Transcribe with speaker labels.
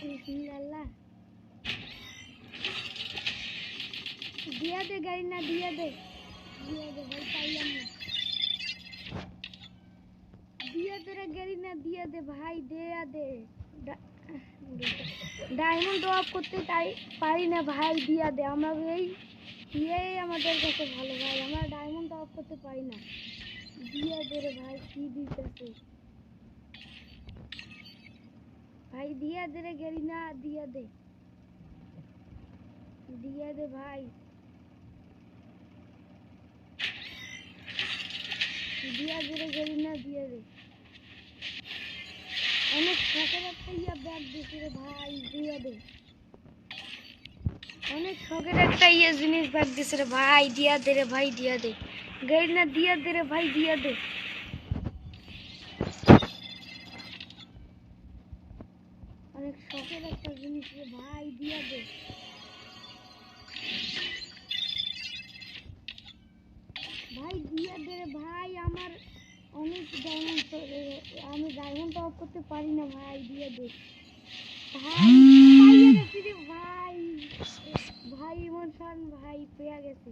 Speaker 1: বিসমিল্লাহ দিয়া দে গাড়ি না দিয়া দে দিয়া দে ভাই পাইলাম না দিয়া দে রে গাড়ি না দিয়া দে ভাই দেয়া দে ডায়মন্ড অফ করতে তাই পারি না ভাই দিয়া দে আমরা এই দিয়েই আমাদের কাছে ভালো ভাই আমরা ডায়মন্ড অফ করতে পারি না দিয়া দে রে ভাই কি দিতেছে ভাই, দিয়া দে রে গেরি না, দিয়া দে। দিয়া দে ভাই। দিয়া দে রে গেরি না, দিয়া দে। অনেক শখের একটা ইয়া ব্যাগ দিছে রে ভাই, দিয়া দে। অনেক শখের একটা ইয়ে জিনিস ব্যাগ দিছে রে ভাই, দিয়া দে রে ভাই, দিয়া দে। গেরি না, দিয়া দে রে ভাই, দিয়া দে। অনেক শখের একটা জিনিস ভাই দিয়া দে। ভাই দিয়া দে ভাই, আমার অনেক ডায়মন্ড আমি ডায়মন্ড অফ করতে পারি না ভাই দিয়া দে। ভাই ভাই ভাই ইমন খান ভাই পেয়ে গেছি।